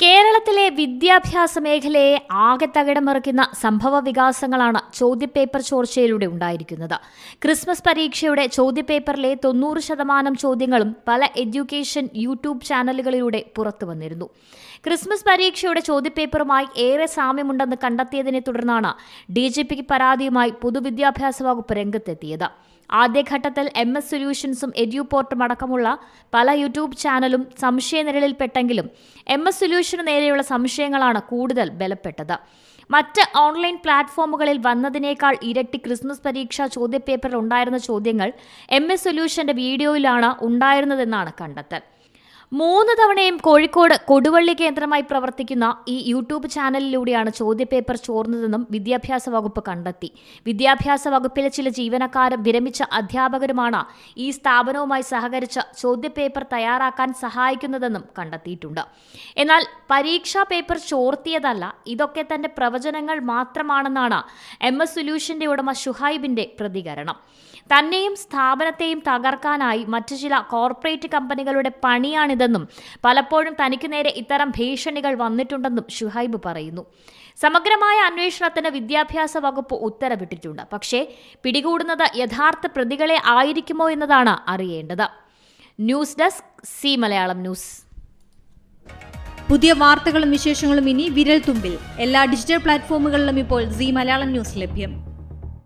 കേരളത്തിലെ വിദ്യാഭ്യാസ മേഖലയെ ആകെ തകിടമറിക്കുന്ന സംഭവ വികാസങ്ങളാണ് ചോദ്യപേപ്പർ ചോർച്ചയിലൂടെ ഉണ്ടായിരിക്കുന്നത്. ക്രിസ്മസ് പരീക്ഷയുടെ ചോദ്യപേപ്പറിലെ തൊണ്ണൂറ് ശതമാനം ചോദ്യങ്ങളും പല എഡ്യൂക്കേഷൻ യൂട്യൂബ് ചാനലുകളിലൂടെ പുറത്തു വന്നിരുന്നു. ക്രിസ്മസ് പരീക്ഷയുടെ ചോദ്യപേപ്പറുമായി ഏറെ സാമ്യമുണ്ടെന്ന് കണ്ടെത്തിയതിനെ തുടർന്നാണ് ഡി ജി പിക്ക് പരാതിയുമായി പൊതുവിദ്യാഭ്യാസ വകുപ്പ് രംഗത്തെത്തിയത്. ആദ്യഘട്ടത്തിൽ എം എസ് സൊല്യൂഷൻസും എഡ്യൂപോർട്ടും അടക്കമുള്ള പല യൂട്യൂബ് ചാനലും സംശയനിഴലിൽപ്പെട്ടെങ്കിലും എം എസ് സൊല്യൂഷന് നേരെയുള്ള സംശയങ്ങളാണ് കൂടുതൽ ബലപ്പെട്ടത്. മറ്റ് ഓൺലൈൻ പ്ലാറ്റ്ഫോമുകളിൽ വന്നതിനേക്കാൾ ഇരട്ടി ക്രിസ്മസ് പരീക്ഷാ ചോദ്യപേപ്പറിൽ ഉണ്ടായിരുന്ന ചോദ്യങ്ങൾ എം എസ് സൊല്യൂഷന്റെ വീഡിയോയിലാണ് ഉണ്ടായിരുന്നതെന്നാണ് കണ്ടെത്തൽ. മൂന്ന് തവണയും കോഴിക്കോട് കൊടുവള്ളി കേന്ദ്രമായി പ്രവർത്തിക്കുന്ന ഈ യൂട്യൂബ് ചാനലിലൂടെയാണ് ചോദ്യപേപ്പർ ചോർന്നതെന്നും വിദ്യാഭ്യാസ വകുപ്പ് കണ്ടെത്തി. വിദ്യാഭ്യാസ വകുപ്പിലെ ചില ജീവനക്കാരും വിരമിച്ച അധ്യാപകരുമാണ് ഈ സ്ഥാപനവുമായി സഹകരിച്ച് ചോദ്യപേപ്പർ തയ്യാറാക്കാൻ സഹായിക്കുന്നതെന്നും കണ്ടെത്തിയിട്ടുണ്ട്. എന്നാൽ പരീക്ഷാ പേപ്പർ ചോർത്തിയതല്ല ഇതൊക്കെ തന്റെ പ്രവചനങ്ങൾ മാത്രമാണെന്നാണ് എം എസ് സൊല്യൂഷന്റെ ഉടമ ഷുഹൈബിന്റെ പ്രതികരണം. തന്നെയും സ്ഥാപനത്തെയും തകർക്കാനായി മറ്റു ചില കോർപ്പറേറ്റ് കമ്പനികളുടെ പണിയാണിതെന്നും പലപ്പോഴും തനിക്ക് നേരെ ഇത്തരം ഭീഷണികൾ വന്നിട്ടുണ്ടെന്നും ഷുഹൈബ് പറയുന്നു. സമഗ്രമായ അന്വേഷണത്തിന് വിദ്യാഭ്യാസ വകുപ്പ് ഉത്തരവിട്ടിട്ടുണ്ട്. പക്ഷേ പിടികൂടുന്നത് യഥാർത്ഥ പ്രതികളെ ആയിരിക്കുമോ എന്നതാണ് അറിയേണ്ടത്. News desk C Malayalam news. പുതിയ വാർത്തകളും വിശേഷങ്ങളും ഇനി വിരൽ തുമ്പിൽ എല്ലാ ഡിജിറ്റൽ പ്ലാറ്റ്ഫോമുകളിലും ഇപ്പോൾ സി മലയാളം ന്യൂസ് ലഭ്യം.